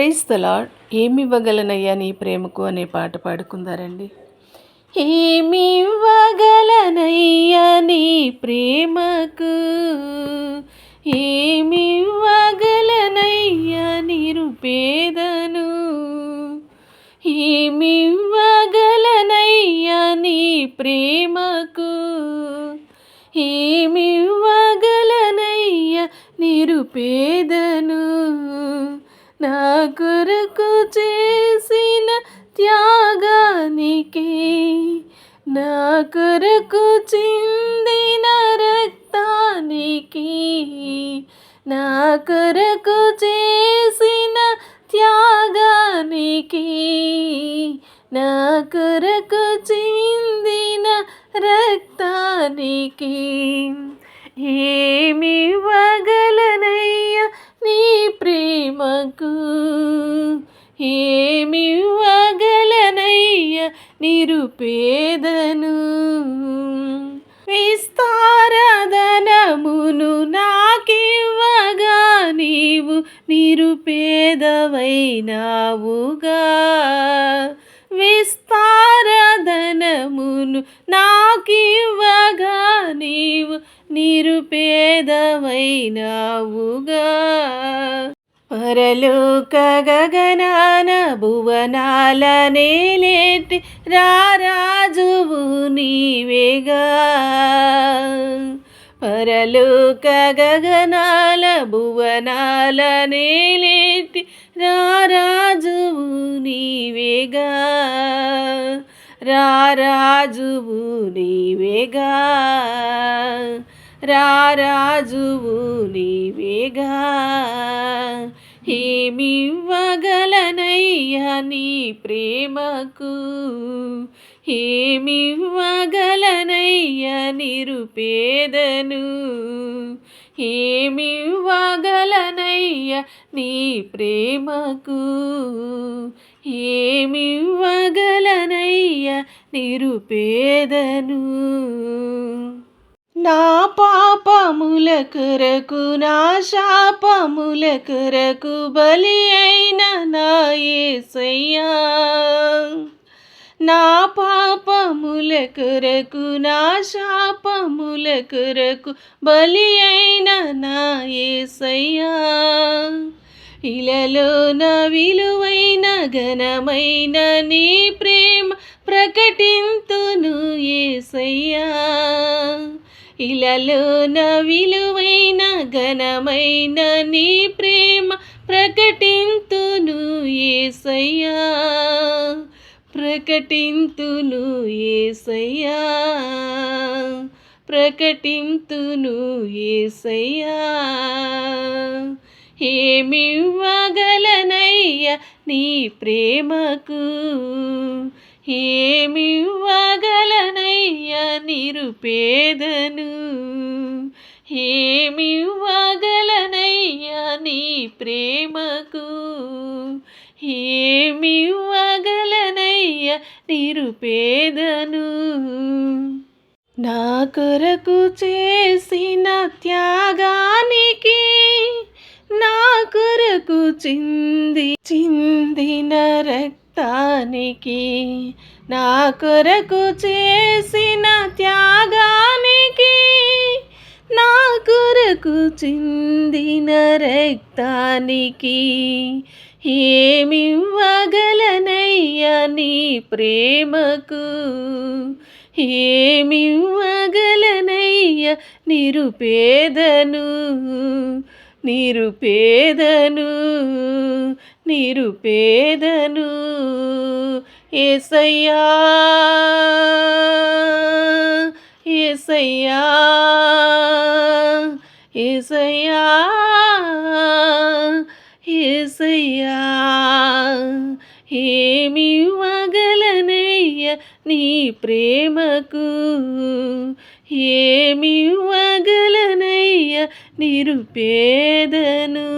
Praise తలాడ్ ఏమి ఇవ్వగలనయ్యా నీ ప్రేమకు అనే పాట పాడుకుందారండి. ఏమి ఇవ్వగలనయ్యా నీ ప్రేమకు ఏమి ఇవ్వగలనయ్యా నిరుపేదను ఏమి ఇవ్వగలనయ్యా నీ ప్రేమకు ఏమి ఇవ్వగలనయ్యా నిరుపేదను నా కొరకు చేసిన త్యాగానికి నా కొరకు చిందిన రక్తానికి నా కొరకు చేసిన త్యాగానికి నా కొరకు చిందిన రక్తానికి ఏమి ఇవ్వగలనయ్యా ప్రేమకు ఏమివ్వగలనయ్య నిరుపేదను? విస్తారధనమును నాకివ్వగా నీవు నిరుపేదవైనావుగా. విస్తారధనమును నాకివ్వగా నిరుపేదవైనావుగా. పరలోక గగనాన భువనాల నేలేటి రారాజువు నీవేగా. పరలోక గగనాల భువనాల నేలేటి రారాజువు నీవేగా. రారాజువు నీవేగా. రారాజువు నీవేగా? ఏమివ్వగలనయ్యా నీ ప్రేమకు? ఏమివ్వగలనయ్యా నిరుపేదను? ఏమివ్వగలనయ్యా నీ ప్రేమకు? ఏమివ్వగలనయ్యా నిరుపేదను? నా పాపముల కొరకు నా శాపముల కొరకు బలి అయిన నా ఏసయ్యా నా పాపముల కొరకు నా శాపముల కొరకు బలి అయిన నా ఏసయ్యా ఇలలో నా విలువైన ఘనమైన నీ ప్రేమ ప్రకటింతును ఏసయ్యా ఇలలోన విలువైన ఘనమైన నీ ప్రేమ ప్రకటింతును ఏసయ్యా. ప్రకటింతును ఏసయ్యా. ప్రకటింతును ఏసయ్యా. ఏమివ్వగలనయ్య నీ ప్రేమకు? ఏమివ్వగలనయ్యా నిరుపేదను? ఏమివ్వగలనయ్యా నీ ప్రేమకు? ఏమివ్వగలనయ్యా నిరుపేదను? నా కొరకు చేసిన త్యాగానికి నా కొరకు చింది చిందిన రక్తానికి నా కొరకు చేసిన త్యాగానికి నా కొరకు చిందిన రక్తానికి ఏమివ్వగలనయ్యా నీ ప్రేమకు? ఏమివ్వగలనయ్యా నిరుపేదను? నిరుపేదను? నిరుపేదను ఏసయ్యా ఏసయ్యా ఏసయ్యా ఏసయ్యా ఏమివ్వగలనయ్యా నీ ప్రేమకు? ఏమి ఏమివ్వగలనయ్యా నిరుపేదను?